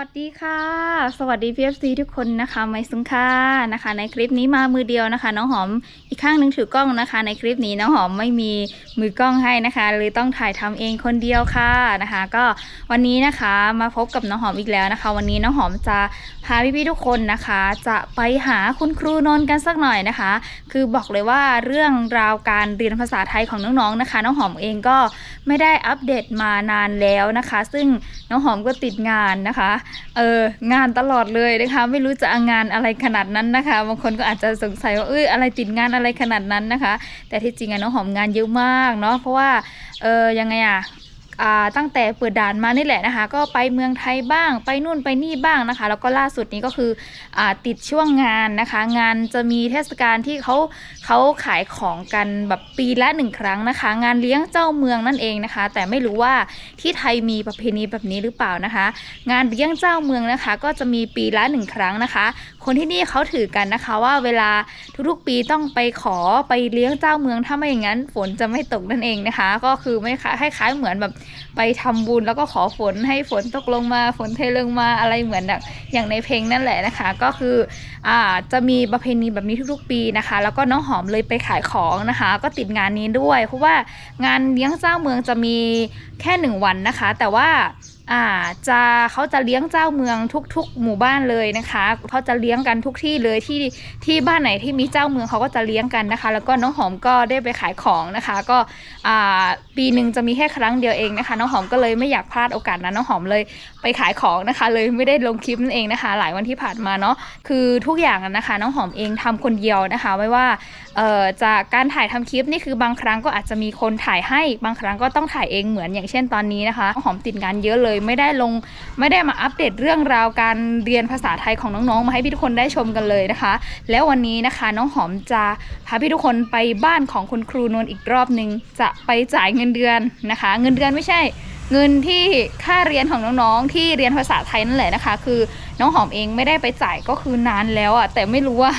วัสดีค่ะ สวัสดี PFC ทุกคนนะคะไม่สุงค่านะคะ ในคลิปนี้มามือเดียวนะคะ น้องหอมอีกข้างหนึ่งถือกล้องนะคะ ในคลิปนี้น้องหอมไม่มีมือกล้องให้นะคะเลยต้องถ่ายทำเองคนเดียวค่ะนะคะ ก็วันนี้นะคะมาพบกับน้องหอมอีกแล้วนะคะ วันนี้น้องหอมจะพาพี่ๆทุกคนนะคะ จะไปหาคุณครูนนท์กันสักหน่อยนะคะ คือบอกเลยว่าเรื่องราวการเรียนภาษาไทยของน้องๆนะคะ น้องหอมเองก็ไม่ได้อัปเดตมานานแล้วนะคะ ซึ่งน้องหอมก็ติดงานนะคะเอองานตลอดเลยนะคะ ไม่รู้จะงานอะไรขนาดนั้นนะคะบางคนก็อาจจะสงสัยว่าเอ้ยอะไรติดงานอะไรขนาดนั้นนะคะ แต่ที่จริงอะน้องหอมงานเยอะมากเนาะเพราะว่าเออยังไงอะ ตั้งแต่เปิดด่านมานี่แหละนะคะ ก็ไปเมืองไทยบ้าง ไปนู่นไปนี่บ้างนะคะ แล้วก็ล่าสุดนี้ก็คืออติดช่วงงานนะคะ งานจะมีเทศกาลที่เขาเขาขายของกันแบบปีละหนึ่งครั้งนะคะ งานเลี้ยงเจ้าเมืองนั่นเองนะคะ แต่ไม่รู้ว่าที่ไทยมีประเพณีแบบนี้หรือเปล่านะคะ งานเลี้ยงเจ้าเมืองนะคะ ก็จะมีปีละหนึ่งครั้งนะคะคนที่นี่เขาถือกันนะคะ ว่าเวลาทุกๆปีต้องไปขอไปเลี้ยงเจ้าเมืองถ้าไม่อย่างนั้น ฝนจะไม่ตกนั่นเองนะคะ ก็คือไม่คล้ายคล้ายๆเหมือนแบบไปทำบุญแล้วก็ขอฝนให้ฝนตกลงมาฝนเทลงมาอะไรเหมือนแบบอย่างในเพลงนั่นแหละนะคะ ก็คืออ่าจะมีประเพณีแบบนี้ทุกๆปีนะคะ แล้วก็น้องหอมเลยไปขายของนะคะ ก็ติดงานนี้ด้วย เพราะว่างานเลี้ยงเจ้าเมืองจะมีแค่หนึ่งวันนะคะ แต่ว่า อ่าจะเขาจะเลี้ยงเจ้าเมืองทุก ๆ หมู่บ้านเลยนะคะเขาจะเลี้ยงกันทุกที่เลยที่ที่บ้านไหนที่มีเจ้าเมืองเขาก็จะเลี้ยงกันนะคะ แล้วก็น้องหอมก็ได้ไปขายของนะคะ ก็อ่าปีหนึ่งจะมีแค่ครั้งเดียวเองนะคะ น้องหอมก็เลยไม่อยากพลาดโอกาสนั้นน้องหอมเลยไปขายของนะคะ เลยไม่ได้ลงคลิปนั่นเองนะคะ หลายวันที่ผ่านมาเนาะคือทุกอย่างนะคะ น้องหอมเองทำคนเดียวนะคะ ไม่ว่าเอ่อจากการถ่ายทำคลิปนี่คือบางครั้งก็อาจจะมีคนถ่ายให้บางครั้งก็ต้องถ่ายเองเหมือนอย่างเช่นตอนนี้นะคะน้องหอมติดงานเยอะเลยไม่ได้ลงไม่ได้มาอัปเดตเรื่องราวการเรียนภาษาไทยของน้องๆ มาให้พี่ทุกคนได้ชมกันเลยนะคะ แล้ววันนี้นะคะน้องหอมจะพาพี่ทุกคนไปบ้านของคุณครูนวลอีกรอบหนึ่งจะไปจ่ายเงินเดือนนะคะ เงินเดือนไม่ใช่เงินที่ค่าเรียนของน้องๆ ที่เรียนภาษาไทยนั่นแหละนะคะ คือน้องหอมเองไม่ได้ไปจ่ายก็คือนานแล้วอะแต่ไม่รู้ว่า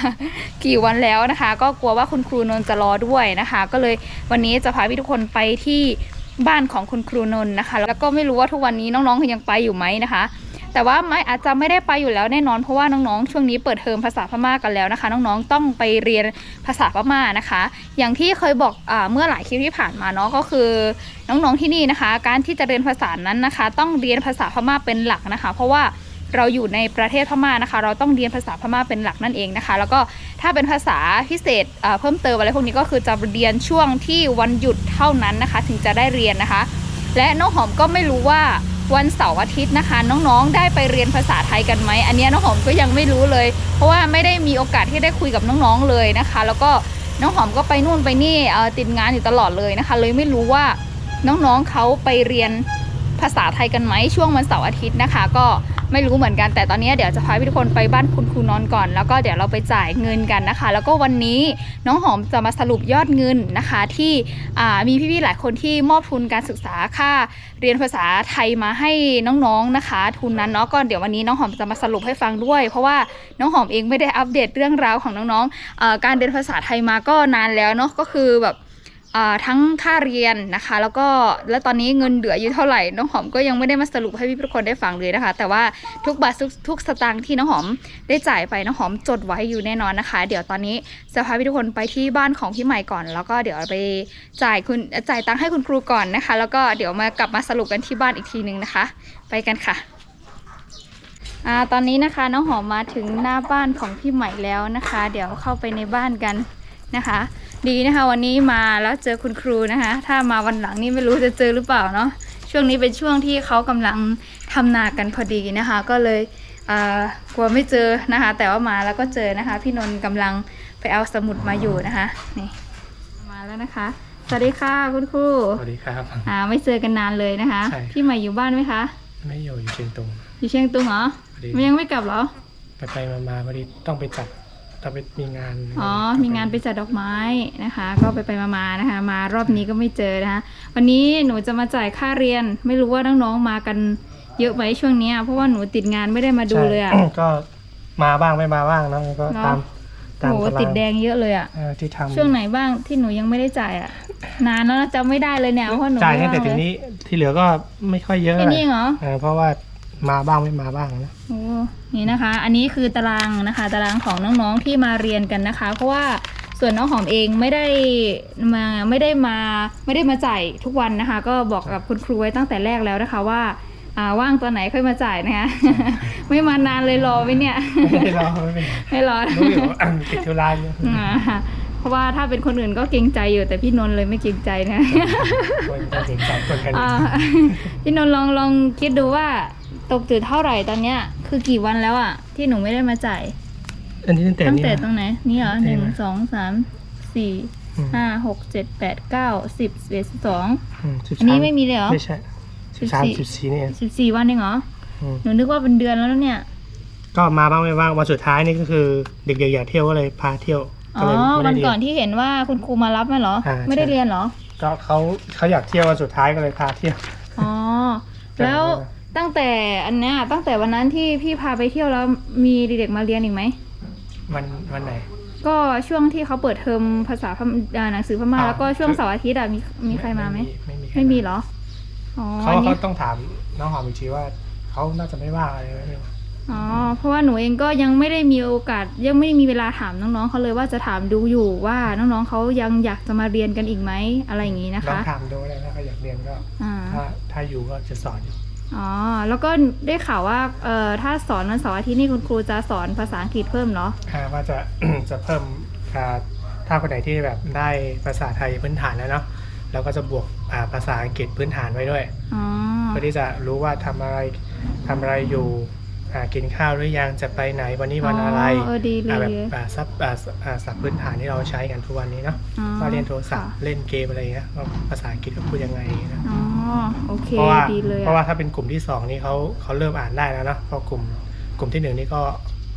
กี่วันแล้วนะคะ ก็กลัวว่าคุณครูนนจะรอด้วยนะคะ ก็เลยวันนี้จะพาพี่ทุกคนไปที่ บ้านของคุณครูนนท์นะคะ แล้วก็ไม่รู้ว่าทุกวันนี้น้องๆยังไปอยู่ไหมนะคะ แต่ว่าไม่อาจจะไม่ได้ไปอยู่แล้วแน่นอนเพราะว่าน้องๆช่วงนี้เปิดเทอมภาษาพม่ากันแล้วนะคะ น้องๆต้องไปเรียนภาษาพม่านะคะ อย่างที่เคยบอกอเมื่อหลายคลิปที่ผ่านมาเนาะก็คือ น้องๆที่นี่นะคะ การที่จะเรียนภาษานั้นนะคะ ต้องเรียนภาษาพม่าเป็นหลักนะคะ เพราะว่า เราอยู่ในประเทศพม่านะคะ เราต้องเรียนภาษาพม่าเป็นหลักนั่นเองนะคะ แล้วก็ถ้าเป็นภาษาพิเศษเพิ่มเติมอะไรพวกนี้ก็คือจะเรียนช่วงที่วันหยุดเท่านั้นนะคะ ถึงจะได้เรียนนะคะ และน้องหอมก็ไม่รู้ว่าวันเสาร์อาทิตย์นะคะ น้องๆ ได้ไปเรียนภาษาไทยกันไหมอันนี้น้องหอมก็ยังไม่รู้เลย เพราะว่าไม่ได้มีโอกาสที่ได้คุยกับน้องๆเลยนะคะ แล้วก็น้องหอมก็ไปนู่นไปนี่ติดงานอยู่ตลอดเลยนะคะ เลยไม่รู้ว่าน้องๆเขาไปเรียนภาษาไทยกันไหมช่วงวันเสาร์อาทิตย์นะคะ ก็ ไม่รู้เหมือนกันแต่ตอนนี้เดี๋ยวจะพาพี่ทุกคนไปบ้านคุณครูนอนก่อน แล้วก็เดี๋ยวเราไปจ่ายเงินกันนะคะ แล้วก็วันนี้น้องหอมจะมาสรุปยอดเงินนะคะ ที่มีพี่ๆหลายคนที่มอบทุนการศึกษาค่าเรียนภาษาไทยมาให้น้องๆนะคะ ทุนนั้นเนาะก็เดี๋ยววันนี้น้องหอมจะมาสรุปให้ฟังด้วย เพราะว่าน้องหอมเองไม่ได้อัปเดตเรื่องราวของน้องๆการเรียนภาษาไทยมาก็นานแล้วเนาะก็คือแบบ ทั้งค่าเรียนนะคะ แล้วก็แล้วตอนนี้เงินเหลืออยู่เท่าไหร่น้องหอมก็ยังไม่ได้มาสรุปให้พี่ทุกคนได้ฟังเลยนะคะ แต่ว่าทุกบาททุกทุกสตางค์ที่น้องหอมได้จ่ายไปน้องหอมจดไว้อยู่แน่นอนนะคะ เดี๋ยวตอนนี้จะพาพี่ทุกคนไปที่บ้านของพี่ใหม่ก่อน แล้วก็เดี๋ยวไปจ่ายคุณจ่ายตังค์ให้คุณครูก่อนนะคะ แล้วก็เดี๋ยวมากลับมาสรุปกันที่บ้านอีกทีนึงนะคะ ไปกันค่ะอ่าตอนนี้นะคะน้องหอมมาถึงหน้าบ้านของพี่ใหม่แล้วนะคะ เดี๋ยวเข้าไปในบ้านกันนะคะ ดีนะคะ วันนี้มาแล้วเจอคุณครูนะคะ ถ้ามาวันหลังนี่ไม่รู้จะเจอหรือเปล่าเนาะช่วงนี้เป็นช่วงที่เขากำลังทำนากันพอดีนะคะ ก็เลยอ่ากลัวไม่เจอนะคะ แต่ว่ามาแล้วก็เจอนะคะ พี่นนท์กำลังไปเอาสมุดมาอยู่นะคะนี่มาแล้วนะคะ สวัสดีค่ะคุณครูสวัสดีครับอ่าไม่เจอกันนานเลยนะคะใช่พี่ใหม่อยู่บ้านไหมคะ ไม่อยู่อยู่เชียงตุงอยู่เชียงตุงเหรอพอดีมันยังไม่กลับเหรอไปไปมามาพอดีต้องไปจัด ต้องไปมีงานอ๋อ มีงานไปจัดดอกไม้นะคะ ก็ไปไปมามานะคะ มารอบนี้ก็ไม่เจอนะคะ วันนี้หนูจะมาจ่ายค่าเรียน ไม่รู้ว่าน้องๆมากันเยอะไหมช่วงเนี้ยเพราะว่าหนูติดงานไม่ได้มาดูเลยอะใช่ก็มาบ้างไม่มาบ้างนะก็เนอะตามตามโหตารางติดแดงเยอะเลยอะเอ่อที่ทำช่วงไหนบ้างที่หนูยังไม่ได้จ่ายอะนานแล้วนะจำไม่ได้เลยเนี่ยเพราะหนูจ่ายไม่ตั้งแต่ว่างทีเลยนี้ที่เหลือก็ไม่ค่อยเยอะแค่นี้เหรอเออเพราะว่า มาบ้างไม่มาบ้างนะโอ้นี่นะคะ อันนี้คือตารางนะคะ ตารางของน้องๆที่มาเรียนกันนะคะ เพราะว่าส่วนน้องหอมเองไม่ได้มาไม่ได้มาไม่ได้มาจ่ายทุกวันนะคะ ก็บอกกับคุณครูไว้ตั้งแต่แรกแล้วนะคะว่าอ่าว่างตอนไหนค่อยมาจ่ายนะคะ ไม่มานานเลยรอไว้เนี่ย ไม่รอไม่เป็นไรไม่รอรู้อยู่ว่าติดธุระอยู่อ่าเพราะว่าถ้าเป็นคนอื่นก็เกรงใจอยู่แต่พี่นนท์เลยไม่เกรงใจนะคนจะเสียใจคนกันอ่าพี่นนท์ลองลองคิดดูว่า ตกตื่นเท่าไหร่ตอนเนี้ย คือกี่วันแล้วอะที่หนูไม่ได้มาจ่ายอันนี้ตั้งแต่ตั้งนี่แต่นะตรงไหน นี่เหรอตั้งหแต่นึ่งไหนสองสามสี่อืม ห้าหกเจ็ดแปดเก้าสิบสิบเอ็ดสิบสอง อืมสิบอันนี้สามไม่มีเลยเหรอไม่ใช่สิบสามสิบสี่นี่เองสิบสี่วันเองเหรอ อืมหนูนึกว่าเป็นเดือนแล้วนะเนี่ย ก็มาบ้างไม่บ้างวันสุดท้ายนี่ก็คือ เด็กๆอยากเที่ยวก็เลยพาเที่ยวอ๋ก็อ เลยไม่วัได้นเรีย ก่อนนที่เห็นว่าคุณครูมารับไหมเหรอ อ่าไม่ได้ใช่ เรียนเหรอ ก็เขาเขาอยากเที่ยววันสุดท้ายก็เลยพาเที่ยว อ๋อ แล้ว ตั้งแต่อันเนี้ยตั้งแต่วันนั้นที่พี่พาไปเที่ยวแล้วมีเด็กๆมาเรียนอีกไหมวันวันไหน ก็ช่วงที่เขาเปิดเทอมภาษาพม่าอ่าหนังสือพม่าอ่าแล้วก็ช่วงเสาร์อาทิตย์อะมีมีใครมาไหม ไม่มีใครไม่มีเหรอ อ๋อเขาอันนี้เขาต้องถามน้องหอมอีกทีว่าเขาน่าจะไม่ว่างอะไรไม่รู้อ๋อ เพราะว่าหนูเองก็ยังไม่ได้มีโอกาส ยังไม่ได้มีเวลาถามน้องๆเขาเลยว่าจะถามดูอยู่ว่าน้องๆเขายังอยากจะมาเรียนกันอีกไหมอะไรอย่างนี้นะลองคะ ถามดูเลยถ้าเขาอยากเรียนก็ อ่า ถ้าถ้าอยู่ก็จะสอนอยู่ อ๋อ แล้วก็ได้ข่าวว่าเอ่อถ้าสอนวันเสาร์อาทิตย์นี่คุณครูจะสอนภาษาอังกฤษเพิ่มเหรออ่าว่าจะ จะเพิ่มอ่าถ้าคนไหนที่แบบได้ภาษาไทยพื้นฐานแล้วเนาะแล้วก็จะบวกอ่าภาษาอังกฤษพื้นฐานไว้ด้วยอ๋อ เพื่อที่จะรู้ว่าทำอะไรทำอะไรอยู่อ่า กินข้าวหรือยังจะไปไหนวันนี้วันอะไรเออดีเลอ่ายแบบเลยอ่าซับอ่าอ่าศัพท์พื้นฐานที่เราใช้กันทุกวันนี้เนาะอ๋อว่าเล่นโทรศัพท์ค่ะเล่นเกมอะไรอย่างเงี้ยว่าภาษาอังกฤษเขาพูดยังไงนะ อ๋อโอเคเพราะว่าดีเลยเพราะว่าอะถ้าเป็นกลุ่มที่สองนี่เขาเขาเริ่มอ่านได้แล้วเนาะเพราะกลุ่มกลุ่มที่หนึ่งนี่ก็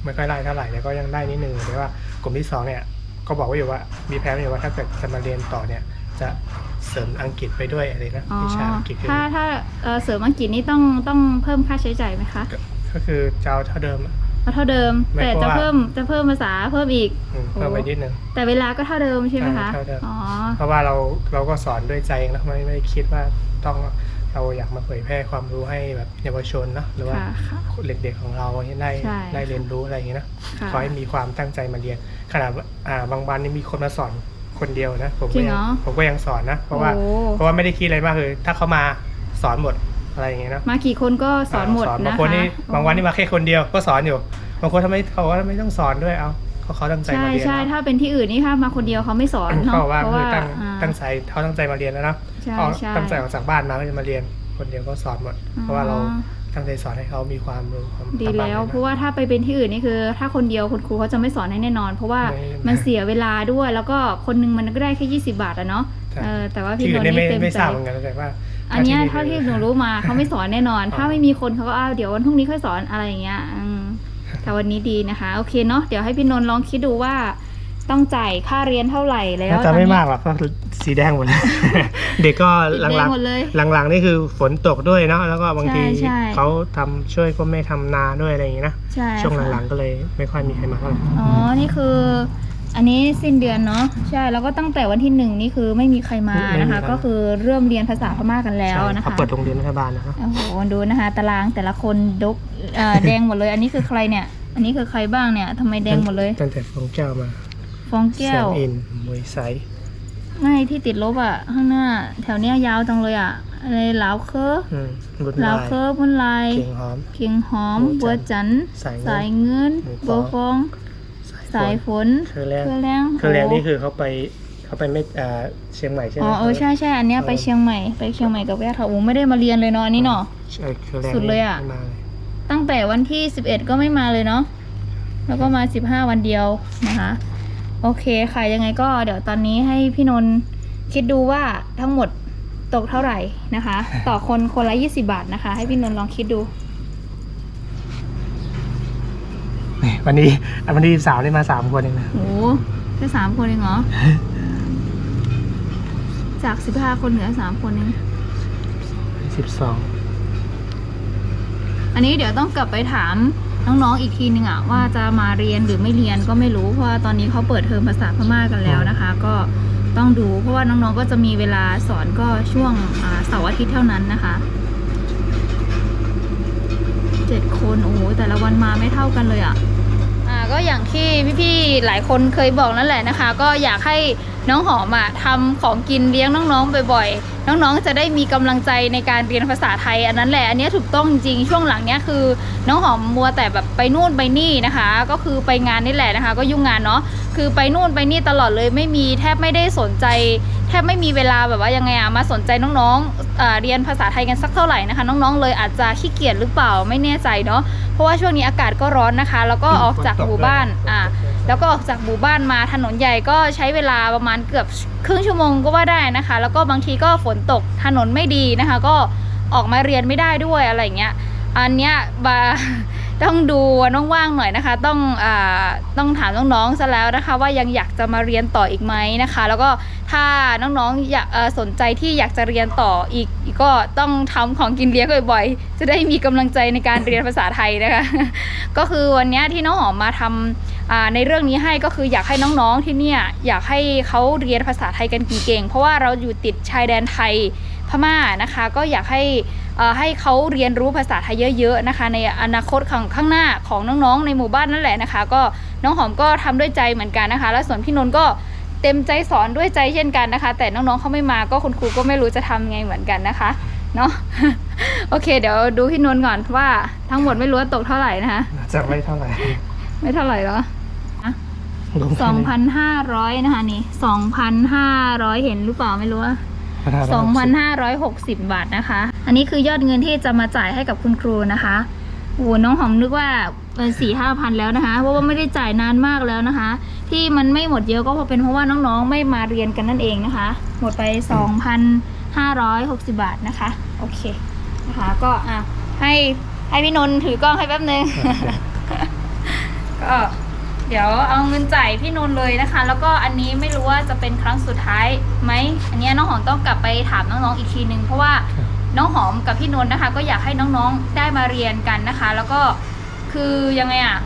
ไม่ค่อยได้เท่าไหร่แต่ก็ยังได้นิดนึงแต่ว่ากลุ่มที่สองเนี่ยก็บอกไว้อยู่ว่ามีแผนไว้อยู่ว่าถ้าเกิดจะมาเรียนต่อเนี่ยจะเสริมอังกฤษไปด้วยอะไรนะอ๋อวิชาอังกฤษคือถ้าถ้าเอ่อเสริมอังกฤษนี่ต้องต้องเพิ่มค่าใช้จ่ายไหมคะ ก็ก็คือจะเอาเท่าเดิมอะเอาเท่าเดิม ไม่แต่เพจะราะว่า เพิ่มจะเพิ่มภาษาเพิ่มอีกอืมเพิ่มไปนิดนึง แต่เวลาก็เท่าเดิมใช่ไหมคะเท่าเดิม อ๋อเพราะว่าเราเราก็สอนด้วยใจนะไม่ไม่ได้คิดว่าต้องเราอยากมาเผยแพร่ความรู้ให้แบบเยาวชนเนอะหรือว่าค่ะค่ะ เด็กๆของเราให้ได้ใช่ได้เรียนรู้อะไรอย่างเงี้ยนะค่ะขอให้มีความตั้งใจมาเรียน ขนาดว่าอ่าบางวันนี่มีคนมาสอนคนเดียวนะผมจริก็งเหยัรอผมก็ยังสอนนะเพราะว่าโอ้ เพราะว่าไม่ได้คิดอะไรมากคือถ้าเขามาสอนหมด อะไรอย่างเงี้ยเนอะมากี่คนก็สอนหมดานะบางคะคนนี่บางวันนี่มาแค่คนเดียวก็สอนอยู่บางคนทำไมเขาว่าไม่ต้องสอนด้วยเอาเขาเขาตั้งใจใช่มาเรียนใช่เนอะถ้าเป็นที่อื่นนี่ถ้ามาคนเดียวเขาไม่สอนเนาะเขาว่าเพราะคือว่าตั้งอ่า ตั้งใจเขาตั้งใจมาเรียนแล้วเนอะใช่เขาใช่ ตั้งใจออกจากบ้านมาก็จะมาเรียน คนเดียวก็สอนหมด เพราะว่าเราตั้งใจสอนให้เขามีความรู้ความดีสามารถแล้วนเพราะว่าถ้าไปเป็นที่อื่นนี่คือ ถ้าคนเดียวคุณครูเขาจะไม่สอนให้แน่นอน เพราะว่าไม่มันเสียเวลาด้วย แล้วก็คนหนึงมันก็ได้แค่ 20 บาทอะเนาะใช่ เออแต่ว่าพี่ที่นอื่นนท์นี่ไม่นี่เต็มไม่ใจทราบเหมือนกันแต่ว่า อันเนี้ยที่เท่าที่หนูรู้มาเขาไม่สอนแน่นอนอ๋อถ้าไม่มีคนเขาก็อ้าวเดี๋ยววันพรุ่งนี้ค่อยสอนอะไรอย่างเงี้ยอืมแต่วันนี้ดีนะคะ โอเคเนาะเดี๋ยวให้พี่นนท์ลองคิดดูว่าต้องจ่ายค่าเรียนเท่าไหร่แล้วน่าจะไม่มากหรอกก็สีแดงหมดเลย เด็กก็ติดหลัแดงงหมดเลยๆหลังๆนี่คือฝนตกด้วยเนาะแล้วก็บางทีใช่ใช่ เขาทำช่วยพ่อแม่ทำนาด้วยอะไรอย่างงี้นะใช่ช่วงค่ะ หลังๆก็เลยไม่ค่อยมีใครมาเท่าไหร่ อ๋อ นี่คือ อันนี้สิ้นเดือนเนาะใช่แล้วก็ตั้งแต่วันที่หนึ่งนี่คือไม่มีใครมานะคะ ก็คือเริ่มเรียนภาษาพม่ากันแล้วใช่นะเขาคะเปิดโรงเรียนรัฐบาลนะครับโอ้โหดูนะคะ ตารางแต่ละคนดกเอ่อแดงหมดเลย อันนี้คือใครเนี่ย อันนี้คือใครบ้างเนี่ยทำไมแดงหมดเลย ตั้งแต่ฟองเจ้ามาฟองแก้แซวมอินมวยไซไม่ที่ติดลบอะข้างหน้า แถวเนี้ยยาวจังเลยอะอะไรเหลาเคออืมบุญเหลาลายเคอบุญลายเกียงหอมเพียงหอมบับัววจัจันนทร์สายเงินสายเงินหมูฟบัอวงฟอง สายฝนคือแรกเครือแรงคือแรกโอ้นี่คือเขาไปเขาไปไม่อ่าเชียงใหม่ใช่ไหมอ๋อเออใช่ใช่อันเนี้ยไปเชียงใหม่ไปเชียงใหม่กับแม่ค่ะโอ้ไม่ได้มาเรียนเลยเนาะอันนี้เนาะใช่คือแรกสุดเลยอะไม่มาเลยตั้งแต่วันที่11ก็ไม่มาเลยเนาะแล้วก็มา15วันเดียวนะคะโอเคค่ะยังไงก็เดี๋ยวตอนนี้ให้พี่นนท์คิดดูว่าทั้งหมดตกเท่าไหร่นะคะ ต่อคนคนละ 20 บาทนะคะ ให้พี่นนท์ลองคิดดู นี่ วันนี้วันที่สาวนี่มาสามคนเองนะโอ้แค่สามคนเองเหรอ จาก15คนเหลือสามคนเองสิบสองอันนี้เดี๋ยวต้องกลับไปถามน้องๆอีกทีนึงอะว่าจะมาเรียนหรือไม่เรียนก็ไม่รู้เพราะว่าตอนนี้เขาเปิดเทอมภาษาพม่ากันแล้วนะคะ ก็ต้องดู เพราะว่าน้องๆก็จะมีเวลาสอนก็ช่วงอ่าเสาร์อาทิตย์เท่านั้นนะคะ7คนโอ้โหแต่ละวันมาไม่เท่ากันเลยอะอ่า ก็อย่างที่พี่ๆหลายคนเคยบอกนั่นแหละนะคะ ก็อยากให้น้องหอมอะทำของกินเลี้ยงน้องๆบ่อยๆ น้องๆจะได้มีกำลังใจในการเรียนภาษาไทย อันนั้นแหละอันนี้ถูกต้องจริงช่วงหลังเนี้ยคือ น้องหอมมัวแต่แบบไปนู่นไปนี่นะคะ ก็คือไปงานนี่แหละนะคะ ก็ยุ่งงานเนาะคือไปนู่นไปนี่ตลอดเลยไม่มีแทบไม่ได้สนใจ ทบไม่มีเวลาแบบว่ายังไงอะมาสนใจน้องๆเเรียนภาษาไทยกันสักเท่าไหร่นะคะ น้องๆ เลยอาจจะขี้เกียจหรือเปล่าไม่แน่ใจเนาะเพราะว่าช่วงนี้อากาศก็ร้อนนะคะ แล้วก็ออกจากหมู่บ้านอ่าแล้วก็ออกจากหมู่บ้านมาถนนใหญ่ก็ใช้เวลาประมาณเกือบครึ่งชั่วโมงก็ว่าได้นะคะ แล้วก็บางทีก็ฝนตกถนนไม่ดีนะคะ ก็ออกมาเรียนไม่ได้ด้วยอะไรเงี้ยอันเนี้ยบา ต้องดูวันว่างๆหน่อยนะคะ ต้องอต้องถามน้องๆซะแล้วนะคะ ว่ายังอยากจะมาเรียนต่ออีกไหมนะคะ แล้วก็ถ้าน้องๆอยากสนใจที่อยากจะเรียนต่ออีกก็ต้องทำของกินเลี้ยงบ่อยๆ จะได้มีกำลังใจในการเรียนภาษาไทยนะคะ ก็คือวันนี้ที่น้องหอมมาทำอ่าในเรื่องนี้ให้ก็คืออยากให้น้องๆที่เนี่ยอยากให้เขาเรียนภาษาไทยกันเก่งๆเพราะว่าเราอยู่ติดชายแดนไทยพม่านะคะ ก็อยากให้ ให้เขาเรียนรู้ภาษาไทยเยอะๆนะคะ ในอนาคตข้างข้างหน้าของน้องๆ ในหมู่บ้านนั่นแหละนะคะ ก็น้องหอมก็ทำด้วยใจเหมือนกันนะคะ และส่วนพี่นนท์ก็เต็มใจสอนด้วยใจเช่นกันนะคะ แต่น้องๆเขาไม่มาก็คุณครูก็ไม่รู้จะทำไงเหมือนกันนะคะเนาะโอเค เดี๋ยวดูพี่นนท์ก่อนว่าทั้งหมดไม่รู้ว่าตกเท่าไหร่นะคะจะไม่เท่าไหร่ ไม่เท่าไหร่หรอรวมสกัองพันห้าร้อยนะคะนี่สองพันห้าร้อยเห็นหรือเปล่าไม่รู้ว่านสองพันห้าร้อยหกสิบบาทนะคะ อันนี้คือยอดเงินที่จะมาจ่ายให้กับคุณครูนะคะโอ้น้องหอมนึกว่าเป็นสี่ห้าพันแล้วนะคะ เพราะว่าไม่ได้จ่ายนานมากแล้วนะคะ ที่มันไม่หมดเยอะก็เพราะเป็นเพราะว่าน้องๆไม่มาเรียนกันนั่นเองนะคะ หมดไปสองพันห้าร้อยหกสิบบาทนะคะ โอเคนะคะก็อะให้ให้พี่นนท์ถือกล้องให้แป๊บนึงก็เดี๋ยวเอาเงินจ่ายพี่นนท์เลยนะคะ แล้วก็อันนี้ไม่รู้ว่าจะเป็นครั้งสุดท้ายไหมอันนี้น้องหอมต้องกลับไปถามน้องๆอีกทีนึงเพราะว่า น้องหอมกับพี่นนท์นะคะ ก็อยากให้น้องๆได้มาเรียนกันนะคะ แล้วก็คือยังไงอะ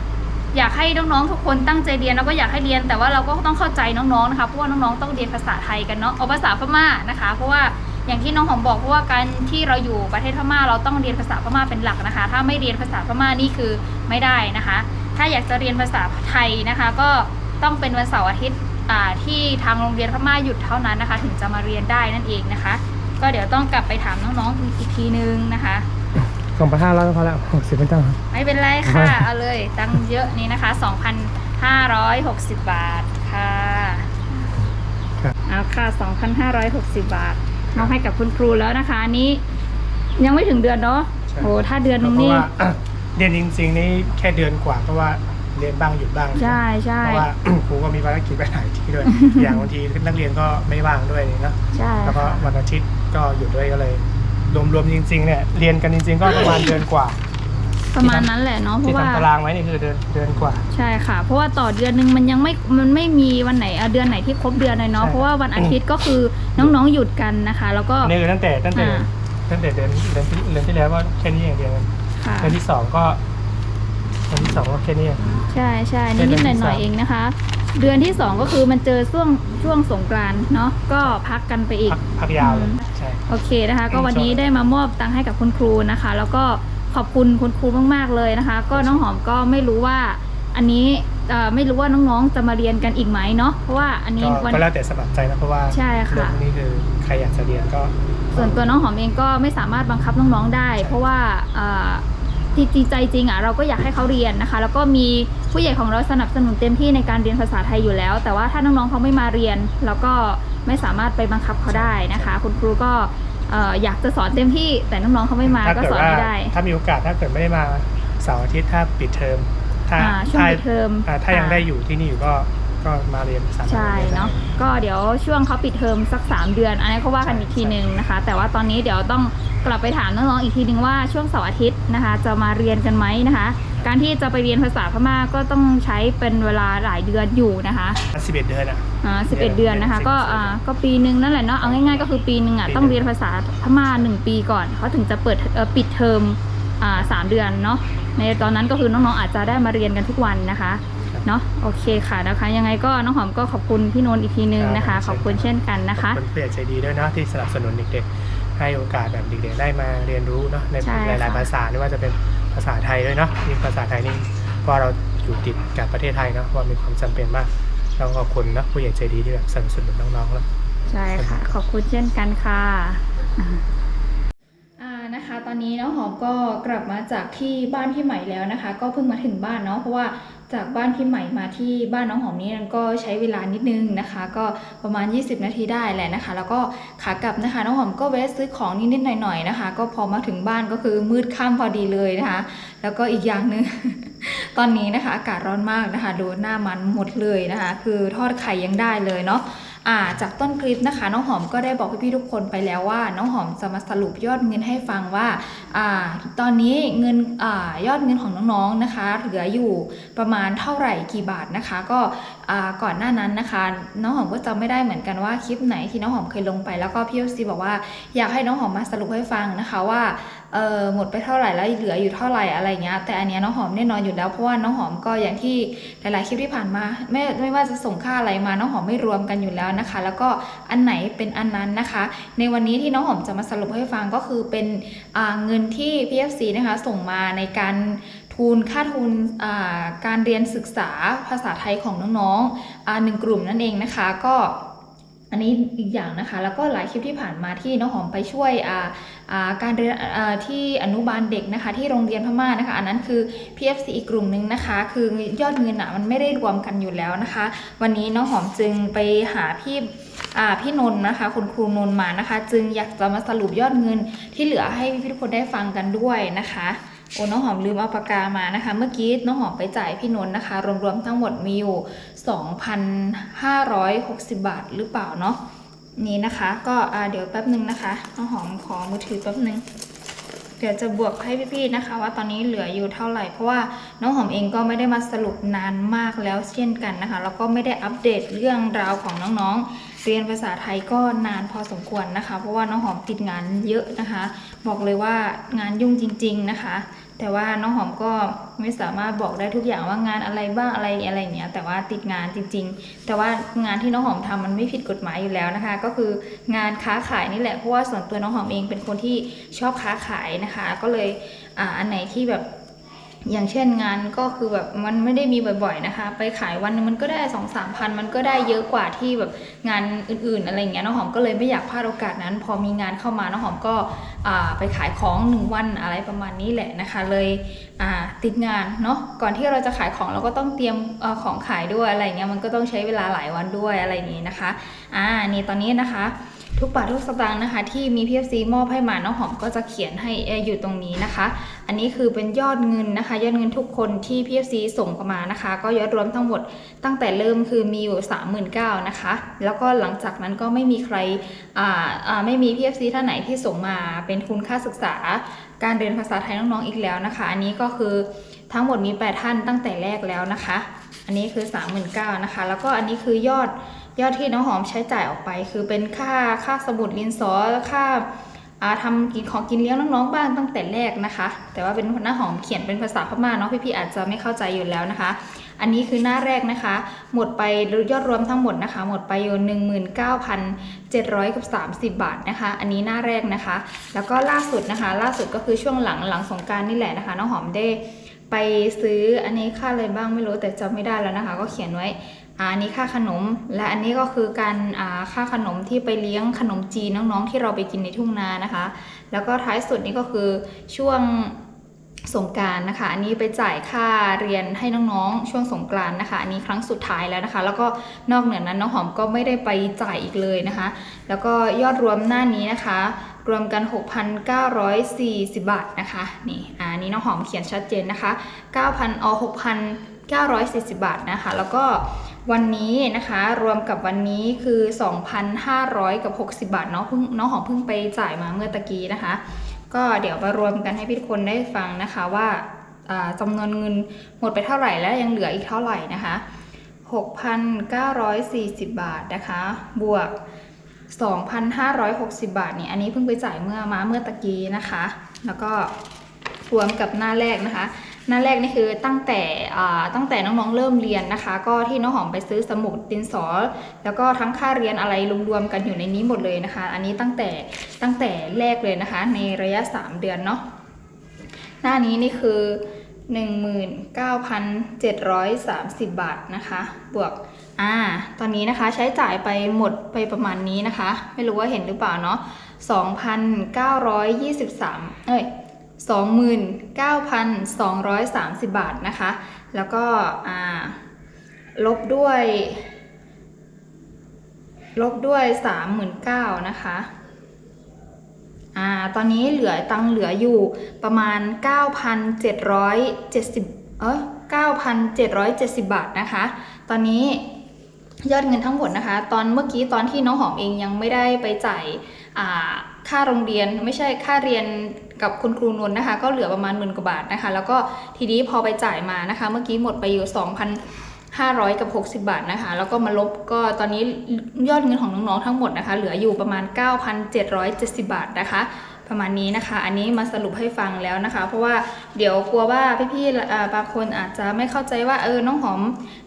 อยากให้น้องๆทุกคนตั้งใจเรียนแล้วก็อยากให้เรียน แต่ว่าเราก็ต้องเข้าใจน้องๆนะคะเพราะว่าน้องๆต้องเรียนภาษาไทยกันเนาะเอาภาษาพม่านะคะ เพราะว่าอย่างที่น้องหอมบอกเพราะว่าการที่เราอยู่ประเทศพม่าเราต้องเรียนภาษาพม่าเป็นหลักนะคะ ถ้าไม่เรียนภาษาพม่านี่คือไม่ได้นะคะ ถ้าอยากจะเรียนภาษาไทยนะคะ ก็ต้องเป็นวันเสาร์อาทิตย์อ่ที่ทางโรงเรียนพม่าหยุดเท่านั้นนะคะ ถึงจะมาเรียนได้นั่นเองนะคะ ก็เดี๋ยวต้องกลับไปถามน้องๆอีกทีนึงนะคะสองพันห้าร้อยพอแล้วหกสิบไม่ต้องไม่เป็นไรค่ะ เอาเลย ตังค์เยอะนี้นะคะ2,560บาทค่ะครับเอาค่ะ2,560บาทมอบให้กับคุณครูแล้วนะคะอันนี้ยังไม่ถึงเดือนเนาะโอ้ถ้าเดือนหนึงเพราะนี่ว่าเรียนจริงๆนี่แค่เดือนกว่าเพราะว่าเรียนบ้างหยุดบ้างใช่ใช่เพราะว่าครูก็มีภารกิจไปหลายที่ด้วย อย่างบางทีนักเรียนก็ไม่ว่างด้วยเนาะใช่แล้วก็ค่ะวันอาทิตย์ ก็หยุดด้วยก็เลย รวมๆจริงๆเนี่ยเรียนกันจริง ๆ ก็ประมาณเดือนกว่า ประมาณนั้นแหละเนาะเพที่ราะว่า ทำตารางไว้นี่คือเดือนเดือนกว่า ใช่ค่ะ เพราะว่าต่อเดือนหนึ่งมันยังไม่มันไม่มีวันไหนอะเดือนไหนที่ครบเดือนเลยเนาะใช่ เพราะว่าวันอาทิตย์ก็คือน้องๆหยุดกันนะคะ แล้วก็ นี่คือตั้งแต่ตั้งแต่อ่า ตั้งแต่เดือนเดือนที่เดือนที่แล้วว่าแค่นี้อย่างเดียวค่ะเดือนที่สองก็เดือนที่สองก็แค่นี้เองใช่ใช่เดืนิอนดๆหที่น่อยสามๆเองนะคะ เดือนที่สองก็คือมันเจอช่วงช่วงสงกรานต์เนาะก็พักกันไปอีก พักพักยาวเลย อืม ใช่ โอเคนะคะ ก็วันนี้ช่วงได้มามอบตังค์ให้กับคุณครูนะคะ แล้วก็ขอบคุณคุณครูมากๆเลยนะคะ ก็น้องหอมก็ไม่รู้ว่าอันนี้เอ่อไม่รู้ว่าน้องๆจะมาเรียนกันอีกไหมเนาะเพราะว่าอันนี้ก็วัน ก็แล้วแต่สมัครใจนะเพราะว่าใช่ค่ะ เรื่องพวกนี้คือใครอยากจะเรียนก็ส่วนตัวน้องหอมเองก็ไม่สามารถบังคับน้องๆได้ เพราะว่าเอ่อที่ จริงใจจริงอะเราก็อยากให้เขาเรียนนะคะ แล้วก็มีผู้ใหญ่ของเราสนับสนุนเต็มที่ในการเรียนภาษาไทยอยู่แล้ว แต่ว่าถ้าน้องๆเขาไม่มาเรียนเราก็ไม่สามารถไปบังคับเขาได้นะคะ คุณครูก็เอ่ออยากจะสอนเต็มที่แต่น้องๆเขาไม่มาถ้าก็เกิดสอนว่าไม่ได้ ถ้ามีโอกาสถ้าเกิดไม่ได้มาเสาร์อาทิตย์ถ้าปิดเทอมถ้าอ่าช่วงถ้าปิดเทอมอ่าถ้ายังอ่าได้อยู่ที่นี่อยู่ก็ ก็มาเรียนภาษาใช่เนาะก็เดี๋ยวช่วงเขาปิดเทอมสัก 3 เดือน อันนี้เขาว่ากันอีกทีหนึ่งนะคะ แต่ว่าตอนนี้เดี๋ยวต้องกลับไปถามน้องๆอีกทีหนึ่งว่าช่วงเสาร์อาทิตย์นะคะ จะมาเรียนกันไหมนะคะ การที่จะไปเรียนภาษาพม่าก็ต้องใช้เป็นเวลาหลายเดือนอยู่นะคะสิบเอ็ดเดือนอะอ่า11เดือนนะคะ ก็อ่าก็ปีหนึ่งนั่นแหละเนาะเอาง่ายๆก็คือปีหนึ่งอะปีหนึ่งต้องเรียนภาษาพม่าหนึ่งปีก่อนเขาถึงจะเปิดเอ่อปิดเทอมอ่าสามเดือนเนาะในตอนนั้นก็คือน้องๆอาจจะได้มาเรียนกันทุกวันนะคะ เนาะโอเคค่ะนะคะ ยังไงก็น้องหอมก็ขอบคุณพี่นนท์อีกทีนึงนะคะ ขอบคุณเช่นกันนะคะขอบคุณผู้ใหญ่ใจดีด้วยเนาะที่สนับสนุนเด็กๆ ให้โอกาสแบบเด็กๆได้มาเรียนรู้เนาะในใช่ค่ะหลายๆภาษาไม่ว่าจะเป็นภาษาไทยด้วยเนาะมีภาษาไทยนี่เพราะเราอยู่ติดกับประเทศไทยเนาะว่ามีความจำเป็นมากต้องขอบคุณนะผู้ใหญ่ใจดีที่แบบสนับสนุนน้องๆแล้ว ใช่ค่ะ ขอบคุณเช่นกันค่ะอ่านะคะ ตอนนี้น้องหอมก็กลับมาจากที่บ้านพี่ใหม่แล้วนะคะ ก็เพิ่งมาถึงบ้านเนาะเพราะว่า จากบ้านพี่ใหม่มาที่บ้านน้องหอมนี่ก็ใช้เวลานิดนึงนะคะ ก็ประมาณ 20 นาทีได้แหละนะคะ แล้วก็ขากลับนะคะ น้องหอมก็แวะซื้อของนิดๆหน่อยๆนะคะ ก็พอมาถึงบ้านก็คือมืดค่ำพอดีเลยนะคะ แล้วก็อีกอย่างหนึ่งตอนนี้นะคะ อากาศร้อนมากนะคะดูหน้ามันหมดเลยนะคะ คือทอดไข่ยังได้เลยเนาะ จากต้นคลิปนะคะ น้องหอมก็ได้บอกพี่ๆทุกคนไปแล้วว่า น้องหอมจะมาสรุปยอดเงินให้ฟังว่าอ่าตอนนี้เงินอายอดเงินของน้องๆนะคะ เหลืออยู่ประมาณเท่าไหร่กี่บาทนะคะ ก็อ่าก่อนหน้านั้นนะคะ น้องหอมก็จำไม่ได้เหมือนกันว่าคลิปไหนที่น้องหอมเคยลงไป แล้วก็พี่โอซีบอกว่าอยากให้น้องหอมมาสรุปให้ฟังนะคะว่า เออหมดไปเท่าไหร่แล้วเหลืออยู่เท่าไหร่อะไรเงี้ยแต่อันเนี้ยน้องหอมแน่นอนอยู่แล้วเพราะว่าน้องหอมก็อย่างที่หลายๆคลิปที่ผ่านมา ไม่ไม่ว่าจะส่งค่าอะไรมาน้องหอมไม่รวมกันอยู่แล้วนะคะ แล้วก็อันไหนเป็นอันนั้นนะคะ ในวันนี้ที่น้องหอมจะมาสรุปให้ฟังก็คือเป็นอ่าเงินที่ PFC นะคะส่งมาในการทุนค่าทุนการเรียนศึกษาภาษาไทยของน้องๆหนึ่งกลุ่มนั่นเองนะคะก็ อันนี้อีกอย่างนะคะ แล้วก็หลายคลิปที่ผ่านมาที่น้องหอมไปช่วยการเรียนที่อนุบาลเด็กนะคะ ที่โรงเรียนพม่านะคะ อันนั้นคือ PFC อีกกลุ่มหนึ่งนะคะ คือยอดเงินอะมันไม่ได้รวมกันอยู่แล้วนะคะ วันนี้น้องหอมจึงไปหาพี่พี่นนท์นะคะคุณครูนนท์มานะคะ จึงอยากจะมาสรุปยอดเงินที่เหลือให้พี่ทุกคนได้ฟังกันด้วยนะคะ โอ้น้องหอมลืมเอาปากกามานะคะ เมื่อกี้น้องหอมไปจ่ายพี่นนท์นะคะ รวมๆทั้งหมดมีอยู่ 2,560 บาทหรือเปล่าเนาะนี่นะคะ ก็เดี๋ยวแป๊บหนึ่งนะคะน้องหอมขอมือถือแป๊บหนึ่งเดี๋ยวจะบวกให้พี่ๆนะคะ ว่าตอนนี้เหลืออยู่เท่าไหร่ เพราะว่าน้องหอมเองก็ไม่ได้มาสรุปนานมากแล้วเช่นกันนะคะแล้วก็ไม่ได้อัปเดตเรื่องราวของน้องๆ เรียนภาษาไทยก็นานพอสมควรนะคะ เพราะว่าน้องหอมติดงานเยอะนะคะ บอกเลยว่างานยุ่งจริง ๆนะคะ แต่ว่าน้องหอมก็ไม่สามารถบอกได้ทุกอย่างว่างานอะไรบ้างอะไรอะไรอย่างเงี้ยแต่ว่าติดงานจริง ๆ แต่ว่างานที่น้องหอมทำมันไม่ผิดกฎหมายอยู่แล้วนะคะ ก็คืองานค้าขายนี่แหละเพราะว่าส่วนตัวน้องหอมเองเป็นคนที่ชอบค้าขายนะคะ ก็เลยอ่าอันไหนที่แบบ อย่างเช่นงานก็คือแบบมันไม่ได้มีบ่อยๆนะคะ ไปขายวันนึงมันก็ได้สองสามพันมันก็ได้เยอะกว่าที่แบบงานอื่นๆ อะไรเงี้ยน้องหอมก็เลยไม่อยากพลาดโอกาสนั้น พอมีงานเข้ามาน้องหอมก็ไปขายของหนึ่งวันอะไรประมาณนี้แหละนะคะ เลยติดงานเนาะก่อนที่เราจะขายของเราก็ต้องเตรียมอของขายด้วยอะไรเงี้ยมันก็ต้องใช้เวลาหลายวันด้วยอะไรอย่างงี้นะคะอ่านี่ตอนนี้นะคะ ทุกบาททุกสตางค์นะคะ ที่มี PFC มอบให้มาน้องหอมก็จะเขียนให้เอ่ออยู่ตรงนี้นะคะ อันนี้คือเป็นยอดเงินนะคะ ยอดเงินทุกคนที่ PFC ส่งเข้ามานะคะ ก็ยอดรวมทั้งหมดตั้งแต่เริ่มคือมีอยู่ 39,000นะคะ แล้วก็หลังจากนั้นก็ไม่มีใครอ่าอ่าไม่มี PFC ท่านไหนที่ส่งมาเป็นทุนค่าศึกษา การเรียนภาษาไทยน้องๆอีกแล้วนะคะ อันนี้ก็คือทั้งหมดมี 8 ท่านตั้งแต่แรกแล้วนะคะ อันนี้คือ 39,000นะคะ แล้วก็อันนี้คือยอด ยอดที่น้องหอมใช้จ่ายออกไป คือเป็นค่าค่าสมุดลินสอค่าอาทำกินของกินเลี้ยงน้องๆบ้างตั้งแต่แรกนะคะ แต่ว่าเป็นหน้าหอมเขียนเป็นภาษาพม่าเนาะพี่ๆอาจจะไม่เข้าใจอยู่แล้วนะคะ อันนี้คือหน้าแรกนะคะ หมดไปยอดรวมทั้งหมดนะคะ หมดไปอยู่19,700กับ30บาทนะคะ อันนี้หน้าแรกนะคะ แล้วก็ล่าสุดนะคะ ล่าสุดก็คือช่วงหลังหลังสงการนี่แหละนะคะน้องหอมได้ไปซื้ออันนี้ค่าอะไรบ้างไม่รู้แต่จำไม่ได้แล้วนะคะ ก็เขียนไว้ อันนี้ค่าขนม และอันนี้ก็คือการค่าขนมที่ไปเลี้ยงขนมจีนน้องๆที่เราไปกินในทุ่งนานะคะ แล้วก็ท้ายสุดนี่ก็คือช่วงสงการนะคะ อันนี้ไปจ่ายค่าเรียนให้น้องๆ ช่วงสงกรานต์นะคะ อันนี้ครั้งสุดท้ายแล้วนะคะ แล้วก็นอกเหนือนั้นน้องหอมก็ไม่ได้ไปจ่ายอีกเลยนะคะ แล้วก็ยอดรวมหน้านี้นะคะ รวมกัน 6,940 บาทนะคะ นี่อันนี้น้องหอมเขียนชัดเจนนะคะ 9,000เอา6,940 บาทนะคะ แล้วก็ วันนี้นะคะรวมกับวันนี้คือ 2,500 กับ 60 บาทเนาะเพิ่งน้องหอมเพิ่งไปจ่ายมาเมื่อตะกี้นะคะ ก็เดี๋ยวมารวมกันให้พี่ทุกคนได้ฟังนะคะว่าจำนวนเงินหมดไปเท่าไหร่และยังเหลืออีกเท่าไหร่นะคะ 6,940 บาทนะคะ บวก 2,560 บาทเนี่ยอันนี้เพิ่งไปจ่ายเมื่อมาเมื่อตะกี้นะคะ แล้วก็ รวมกับหน้าแรกนะคะ หน้าแรกนี่คือตั้งแต่ตั้งแต่น้องๆเริ่มเรียนนะคะ ก็ที่น้องหอมไปซื้อสมุดดินสอ แล้วก็ทั้งค่าเรียนอะไรรวมๆกันอยู่ในนี้หมดเลยนะคะ อันนี้ตั้งแต่ตั้งแต่แรกเลยนะคะ ในระยะ 3 เดือนเนาะหน้านี้นี่คือ 19,730 บาทนะคะ บวกอ่าตอนนี้นะคะใช้จ่ายไปหมดไปประมาณนี้นะคะ ไม่รู้ว่าเห็นหรือเปล่าเนาะ2,923 เอ้ย 29,230 บาทนะคะ แล้วก็ลบด้วย ลบด้วย 39,000นะคะอ่าตอนนี้เหลือตังเหลืออยู่ประมาณ 9,770 เอ้ย9,770 บาทนะคะ ตอนนี้ยอดเงินทั้งหมดนะคะ ตอนเมื่อกี้ตอนที่น้องหอมเองยังไม่ได้ไปจ่ายค่าโรงเรียนไม่ใช่ค่าเรียน กับคุณครูนวลนะคะ ก็เหลือประมาณหมื่นกว่าบาทนะคะ แล้วก็ทีนี้พอไปจ่ายมานะคะ เมื่อกี้หมดไปอยู่ 2,500 กับ 60 บาทนะคะ แล้วก็มาลบก็ตอนนี้ยอดเงินของน้องๆทั้งหมดนะคะ เหลืออยู่ประมาณ 9,770 บาทนะคะประมาณนี้นะคะ อันนี้มาสรุปให้ฟังแล้วนะคะ เพราะว่าเดี๋ยวกลัวว่าพี่ๆบางคนอาจจะไม่เข้าใจว่าเออ น้องหอม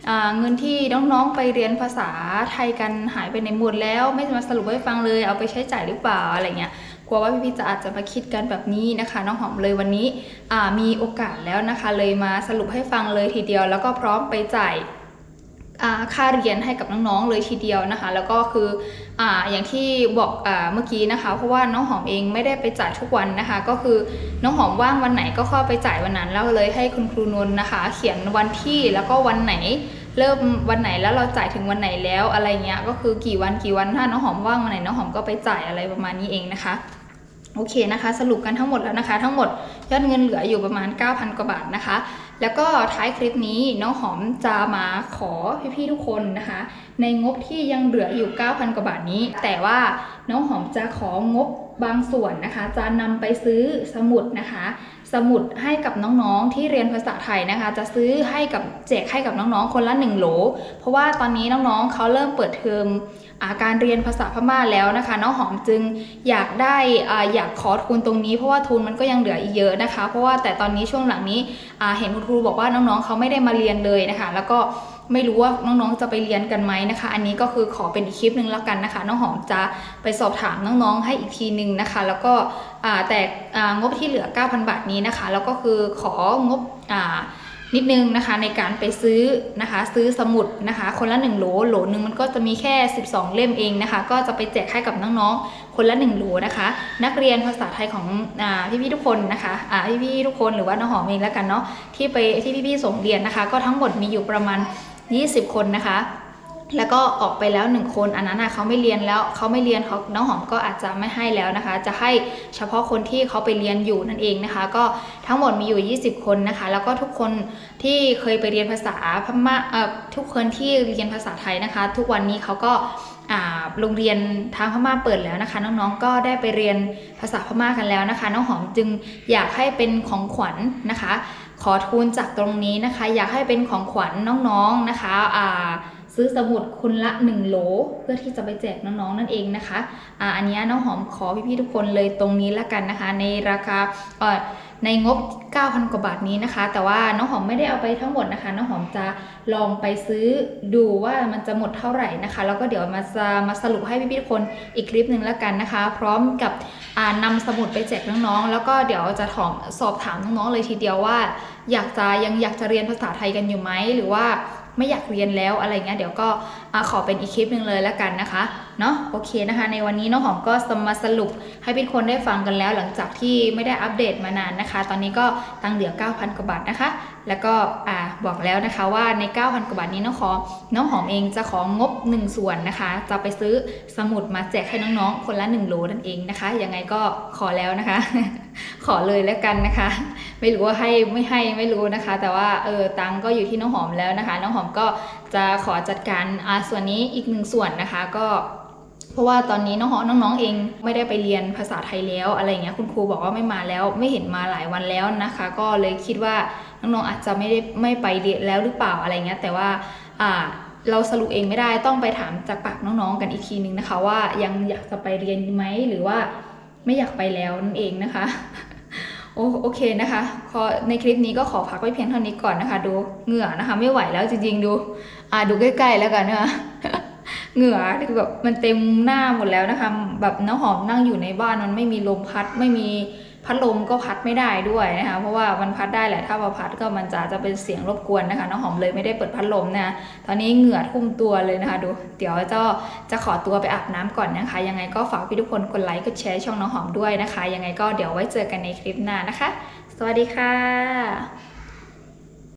อาเงินที่น้องๆไปเรียนภาษาไทยกันหายไปในหมดแล้ว ไม่มาสรุปให้ฟังเลย เอาไปใช้จ่ายหรือเปล่าอะไรเงี้ย ลัวว่าพี่ๆจะอาจจะมาคิดกันแบบนี้นะคะ น้องหอมเลยวันนี้มีโอกาสแล้วนะคะ เลยมาสรุปให้ฟังเลยทีเดียว แล้วก็พร้อมไปจ่ายค่าเรียนให้กับน้องๆเลยทีเดียวนะคะ แล้วก็คือออย่างที่บอกอเมื่อกี้นะคะ เพราะว่าน้องหอมเองไม่ได้ไปจ่ายทุกวันนะคะ ก็คือน้องหอมว่างวันไหนก็เข้าไปจ่ายวันนั้นแล้วเลยให้คุณครูนวลนะคะ เขียนวันที่แล้วก็วันไหน เริ่มวันไหนแล้วเราจ่ายถึงวันไหนแล้วอะไรเงี้ยก็คือกี่วันกี่วันถ้าน้องหอมว่างวันไหนน้องหอมก็ไปจ่ายอะไรประมาณนี้เองนะคะ โอเคนะคะ สรุปกันทั้งหมดแล้วนะคะ ทั้งหมดยอดเงินเหลืออยู่ประมาณ 9,000 กว่าบาทนะคะ แล้วก็ท้ายคลิปนี้น้องหอมจะมาขอพี่ๆทุกคนนะคะ ในงบที่ยังเหลืออยู่ 9,000 กว่าบาทนี้ แต่ว่าน้องหอมจะของบบางส่วนนะคะ จะนำไปซื้อสมุดนะคะ สมุดให้กับน้องๆที่เรียนภาษาไทยนะคะ จะซื้อให้กับแจกให้กับน้องๆคนละหนึ่งโหล เพราะว่าตอนนี้น้องๆเขาเริ่มเปิดเทอม การเรียนภาษาพม่าแล้วนะคะน้องหอมจึงอยากได้อ่าอยากขอทุนตรงนี้เพราะว่าทุนมันก็ยังเหลืออีกเยอะนะคะ เพราะว่าแต่ตอนนี้ช่วงหลังนี้เห็นคุณครูบอกว่าน้องๆเขาไม่ได้มาเรียนเลยนะคะ แล้วก็ไม่รู้ว่าน้องๆจะไปเรียนกันไหมนะคะ อันนี้ก็คือขอเป็นอีกคลิปหนึ่งแล้วกันนะคะ น้องหอมจะไปสอบถามน้องๆให้อีกทีหนึ่งนะคะ แล้วก็แต่งบที่เหลือ 9,000 บาทนี้นะคะ แล้วก็คือของบอ่า นิดนึงนะคะในการไปซื้อนะคะ ซื้อสมุดนะคะ คนละ1โหลโหลหนึ่งมันก็จะมีแค่ 12 เล่มเองนะคะ ก็จะไปแจกให้กับน้องๆคนละ1โหลนะคะ นักเรียนภาษาไทยของอพี่ๆทุกคนนะคะะพี่ๆทุกคนหรือว่าน้องหอมเองแล้วกันเนาะที่ไปที่พี่ๆส่งเรียนนะคะ ก็ทั้งหมดมีอยู่ประมาณ 20 คนนะคะ แล้วก็ออกไปแล้วหนึ่งคนอันนั้นนะเขาไม่เรียนแล้วเขาไม่เรียนเขาน้องหอมก็อาจจะไม่ให้แล้วนะคะ จะให้เฉพาะคนที่เขาไปเรียนอยู่นั่นเองนะคะ ก็ทั้งหมดมีอยู่ 20 คนนะคะ แล้วก็ทุกคนที่เคยไปเรียนภาษาพม่าเอ่อทุกคนที่เรียนภาษาไทยนะคะ ทุกวันนี้เขาก็อ่าโรงเรียนทางพม่าเปิดแล้วนะคะ น้องๆก็ได้ไปเรียนภาษาพม่ากันแล้วนะคะ น้องหอมจึงอยากให้เป็นของขวัญนะคะ ขอทุนจากตรงนี้นะคะ อยากให้เป็นของขวัญน้องๆนะคะอ่า ซื้อสมุดคนละ 1 โหล เพื่อที่จะไปแจกน้องๆ นั่นเองนะคะอ่าอันนี้น้องหอมขอพี่ๆ ทุกคนเลยตรงนี้ละกันนะคะ ในราคาเอ่อในงบ 9,000 กว่าบาทนี้นะคะ แต่ว่าน้องหอมไม่ได้เอาไปทั้งหมดนะคะ น้องหอมจะลองไปซื้อดูว่ามันจะหมดเท่าไหร่นะคะ แล้วก็เดี๋ยวมาจะมาสรุปให้พี่ๆทุกคนอีกคลิปหนึ่งละกันนะคะ พร้อมกับอ่านำสมุดไปแจกน้องๆ แล้วก็เดี๋ยวจะถอมสอบถามน้องๆ เลยทีเดียวว่า อยากจะยังอยากจะเรียนภาษาไทยกันอยู่ไหมหรือว่า ไม่อยากเรียนแล้วอะไรเงี้ยเดี๋ยวก็อ่าขอเป็นอีกคลิปหนึ่งเลยละกันนะคะ เนาะโอเคนะคะ ในวันนี้น้องหอมก็จะมาสรุปให้เป็นคนได้ฟังกันแล้ว หลังจากที่ไม่ได้อัปเดตมานานนะคะ ตอนนี้ก็ตังเหลือ 9,000 กว่าบาทนะคะ แล้วก็อ่าบอกแล้วนะคะว่าใน 9,000 กว่าบาทนี้น้องขอน้องหอมเองจะของงบ 1 ส่วนนะคะ จะไปซื้อสมุดมาแจกให้น้องๆ คนละ1โหลนั่นเองนะคะ ยังไงก็ขอแล้วนะคะ ขอเลยแล้วกันนะคะ ไม่รู้ว่าให้ไม่ให้ไม่รู้นะคะ แต่ว่าเออตังก็อยู่ที่น้องหอมแล้วนะคะ น้องหอมก็จะขอจัดการอ่าส่วนนี้อีกหนึ่งส่วนนะคะก็ เพราะว่าตอนนี้น้องๆน้องๆเองไม่ได้ไปเรียนภาษาไทยแล้วอะไรเงี้ยคุณครูบอกว่าไม่มาแล้วไม่เห็นมาหลายวันแล้วนะคะ ก็เลยคิดว่าน้องๆอาจจะไม่ได้ไม่ไปเรียนแล้วหรือเปล่าอะไรเงี้ยแต่ว่าอ่าเราสรุปเองไม่ได้ต้องไปถามจากปากน้องๆกันอีกทีนึงนะคะ ว่ายังอยากจะไปเรียนไหมหรือว่าไม่อยากไปแล้วนั่นเองนะคะโอโอเคนะคะขอในคลิปนี้ก็ขอพักไว้เพียงเท่านี้ก่อนนะคะ ดูเหงื่อนะคะ ไม่ไหวแล้วจริงๆดู อ่าดูใกล้ๆแล้วกันนะคะ เหงื่อคือแบบมันเต็มหน้าหมดแล้วนะคะ แบบน้ำหอมนั่งอยู่ในบ้านมันไม่มีลมพัดไม่มีพัดลมก็พัดไม่ได้ด้วยนะคะเพราะว่ามันพัดได้แหละถ้าว่าพัดก็มันจะจะเป็นเสียงรบกวนนะคะน้องหอมเลยไม่ได้เปิดพัดลมนะคะตอนนี้เหงื่อทุ่มตัวเลยนะคะดู เดี๋ยวจะจะขอตัวไปอาบน้ำก่อนนะคะ ยังไงก็ฝากพี่ทุกคนกดไลค์กดแชร์ช่องน้องหอมด้วยนะคะ ยังไงก็เดี๋ยวไว้เจอกันในคลิปหน้านะคะ สวัสดีค่ะ